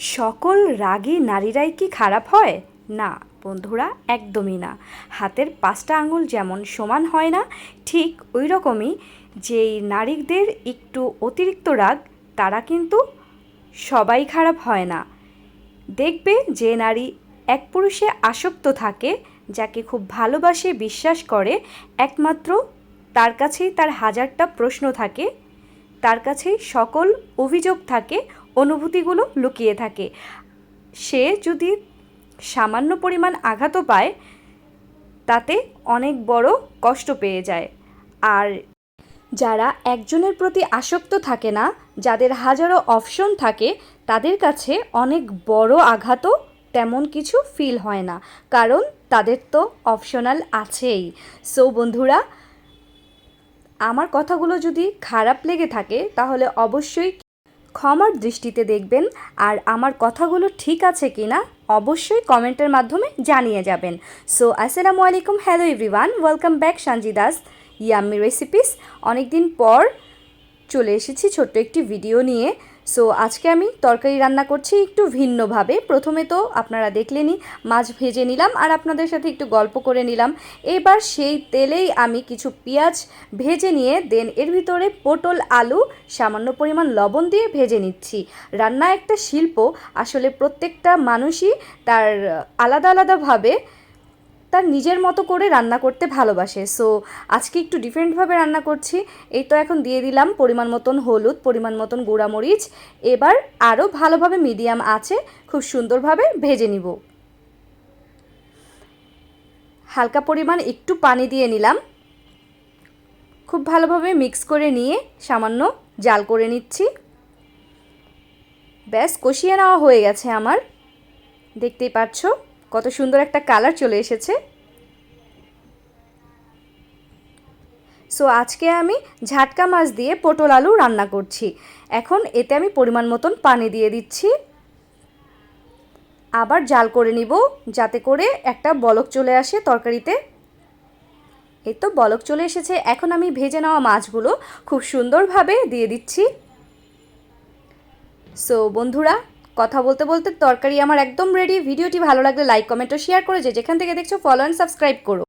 সকল রাগী নারীরাই কি খারাপ হয়? না, বন্ধুরা, একদমই না। হাতের পাঁচটা আঙুল যেমন সমান হয় না, ঠিক ওই রকমই যেই নারীদের একটু অতিরিক্ত রাগ, তারা কিন্তু সবাই খারাপ হয় না। দেখবে যে নারী এক পুরুষে আসক্ত থাকে, যাকে খুব ভালোবাসে, বিশ্বাস করে, একমাত্র তার কাছেই তার হাজারটা প্রশ্ন থাকে, তার কাছেই সকল অভিযোগ থাকে অনুভূতিগুলো লুকিয়ে থাকে। সে যদি সামান্য পরিমাণ আঘাতও পায়, তাতে অনেক বড় কষ্ট পেয়ে যায়। আর যারা একজনের প্রতি আসক্ত থাকে না, যাদের হাজারো অপশন থাকে, তাদের কাছে অনেক বড় আঘাতও তেমন কিছু ফিল হয় না, কারণ তাদের তো অপশনাল আছেই। সো বন্ধুরা, আমার কথাগুলো যদি খারাপ লেগে থাকে, তাহলে অবশ্যই ক্ষমার দৃষ্টিতে দেখবেন আর আমার কথাগুলো ঠিক আছে কি না, অবশ্যই কমেন্টের মাধ্যমে জানিয়ে যাবেন। সো আসসালামু আলাইকুম hello everyone welcome back Sanji Das yummy recipes অনেকদিন পর চলে এসেছি ছোট্ট একটি ভিডিও নিয়ে। সো আজকে আমি তরকারি রান্না করছি একটু ভিন্নভাবে। প্রথমে তো আপনারা দেখলেনই, মাছ ভেজে নিলাম আর আপনাদের সাথে একটু গল্প করে নিলাম। এবার সেই তেলেই আমি কিছু পেঁয়াজ ভেজে নিয়ে দেন এর ভিতরে পটল, আলু, সামান্য পরিমাণ লবণ দিয়ে ভেজে নিচ্ছি। রান্না একটা শিল্প, আসলে প্রত্যেকটা মানুষই তার আলাদা আলাদাভাবে তার নিজের মতো করে রান্না করতে ভালোবাসে। সো আজকে একটু ডিফারেন্টভাবে রান্না করছি। এই তো এখন দিয়ে দিলাম পরিমাণ মতন হলুদ, পরিমাণ মতন গুঁড়ামরিচ। এবার আরও ভালোভাবে মিডিয়াম আছে, খুব সুন্দরভাবে ভেজে নিব। হালকা পরিমাণ একটু পানি দিয়ে নিলাম। খুব ভালোভাবে মিক্স করে নিয়ে সামান্য জাল করে নিচ্ছি। ব্যাস, কষিয়ে নেওয়া হয়ে গেছে আমার। দেখতেই পাচ্ছ? কত সুন্দর একটা কালার চলে এসেছে। সো আজকে আমি ঝাটকা মাছ দিয়ে পটল আলু রান্না করছি। এখন এতে আমি পরিমাণ মতন পানি দিয়ে দিচ্ছি। আবার জাল করে নিব যাতে করে একটা বলক চলে আসে তরকারিতে। এই তো বলক চলে এসেছে। এখন আমি ভেজে নেওয়া মাছগুলো খুব সুন্দরভাবে দিয়ে দিচ্ছি। সো বন্ধুরা কথা বলতে বলতে তরকারি আমার একদম রেডি ভিডিওটি ভালো লাগলে লাইক কমেন্ট ও শেয়ার করে যে যেখান থেকে দেখছ ফলো অ্যান্ড সাবস্ক্রাইব করো।